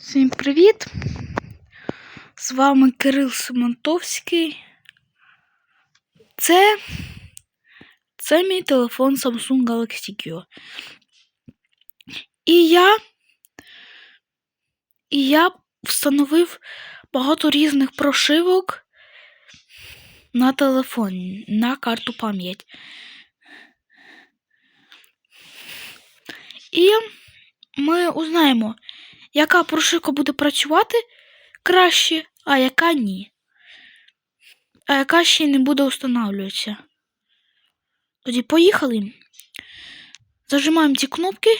Всім привіт! З вами Кирил Симонтовський. Це, це мій телефон Samsung Galaxy Q. І я, і я встановив багато різних прошивок на телефон, на карту пам'ять. І ми узнаємо, яка прошивка буде працювати краще, а яка ні. А яка ще не буде встановлюватися. Тоді поїхали. Зажимаємо ці кнопки,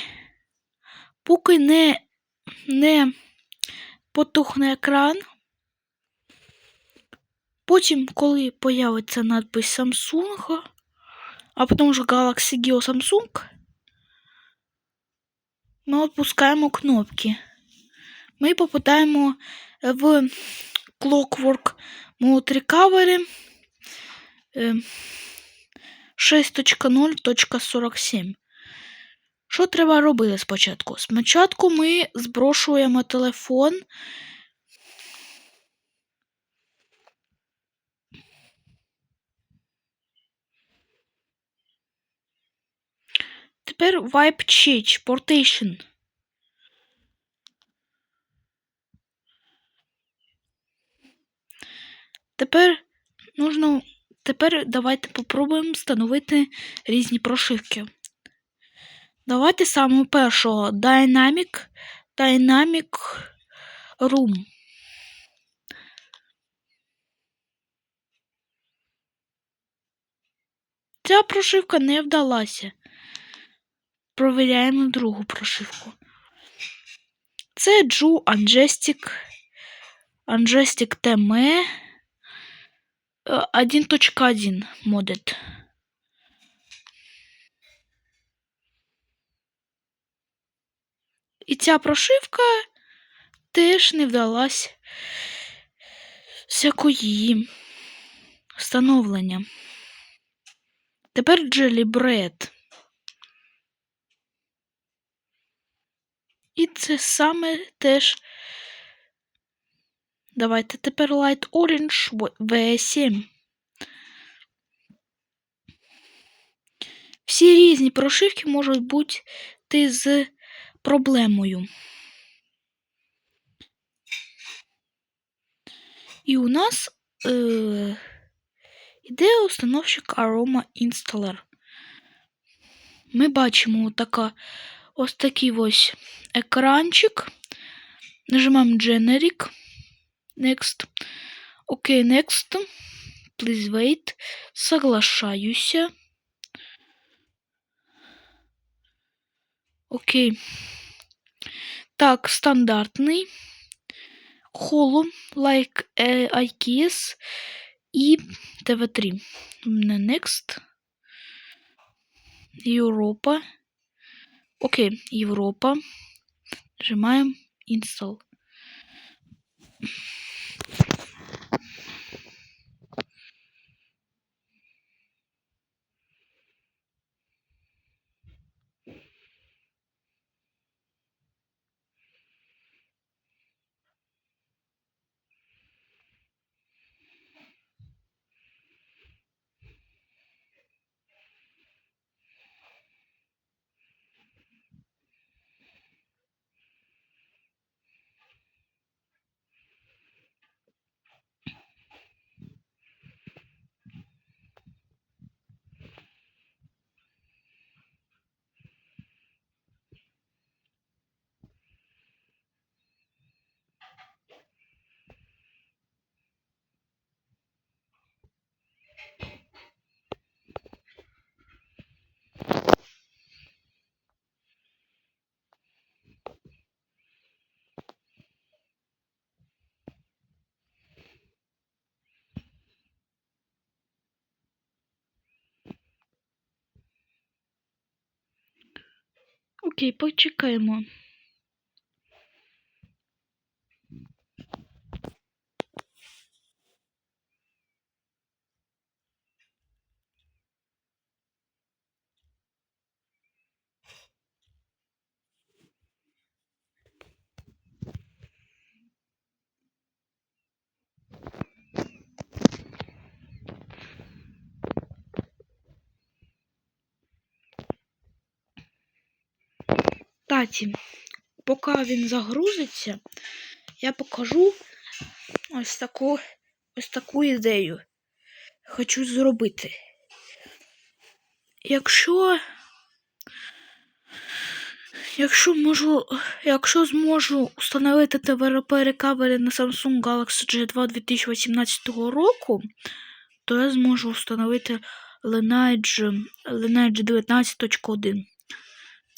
поки не, не потухне екран. Потім, коли появиться надпис Samsung, а потім вже Galaxy Geo Samsung, ми відпускаємо кнопки. Ми попадаємо в Clockwork Mode Recovery е, 6.0.47. Що треба робити спочатку? Спочатку ми зброшуємо телефон. Тепер Wipe Change Portation. Тепер нужно. Тепер давайте попробуємо встановити різні прошивки. Давайте самого першого Dynamic Dynamic Room. Ця прошивка не вдалася. Провіряємо другу прошивку. Це Ju Angestic Angestic TM 1.1 модет. І ця прошивка теж не вдалась всякої встановлення. Тепер Jelly І це саме теж. Давайте тепер Light Orange V7. Всі різні прошивки можуть бути з проблемою. І у нас е, іде установщик Aroma Installer. Ми бачимо така, ось такий ось екранчик. Нажимаємо Generic. Next. Окей, okay, next. Please wait. Соглашаюся. Окей. Okay. Так, стандартний. Holo, like IKS і TV3. Next. Європа. Окей, Європа. Нажимаємо Install. Окей, почекаємо. Кстати, поки він загрузиться, я покажу ось таку, ось таку ідею. Хочу зробити. Якщо. Якщо можу, якщо зможу встановити ТВРП рекавері на Samsung Galaxy J2 2018 року, то я зможу встановити Lineage, Lineage 19.1.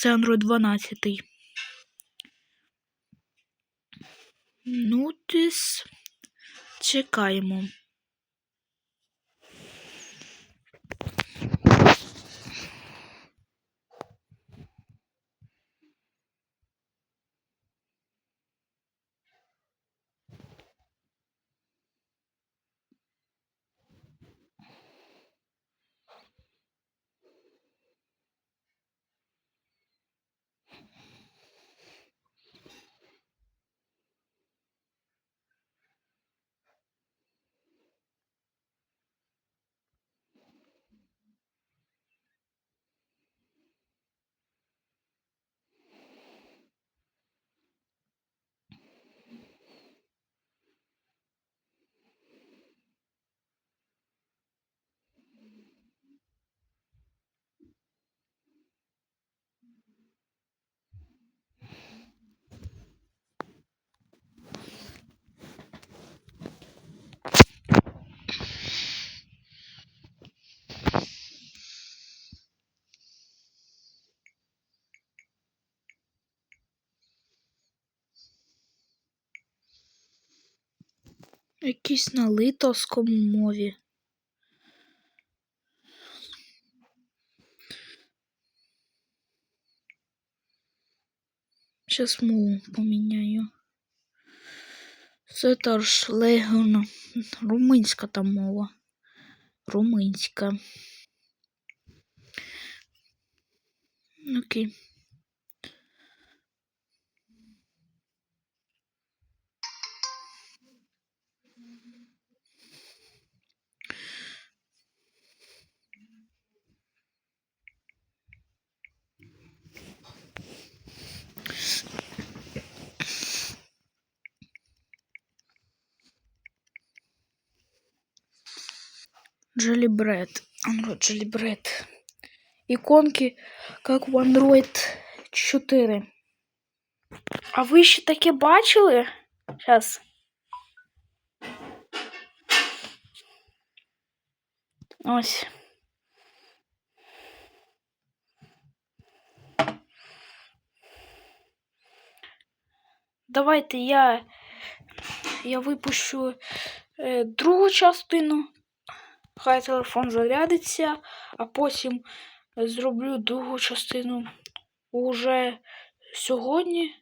Це Android 12. Ну, тис. Чекаємо. Якісь на литовському мові. Сейчас мову поміняю. Це теж легіон. Румунська там мова. Румунська. Окей. Джелибред. Android Джелибред. Иконки, как в Android 4. А ви ще таке бачили? Сейчас. Ось. Давайте я, я випущу е, другу частину. Хай телефон зарядиться, а потім зроблю другу частину уже сьогодні.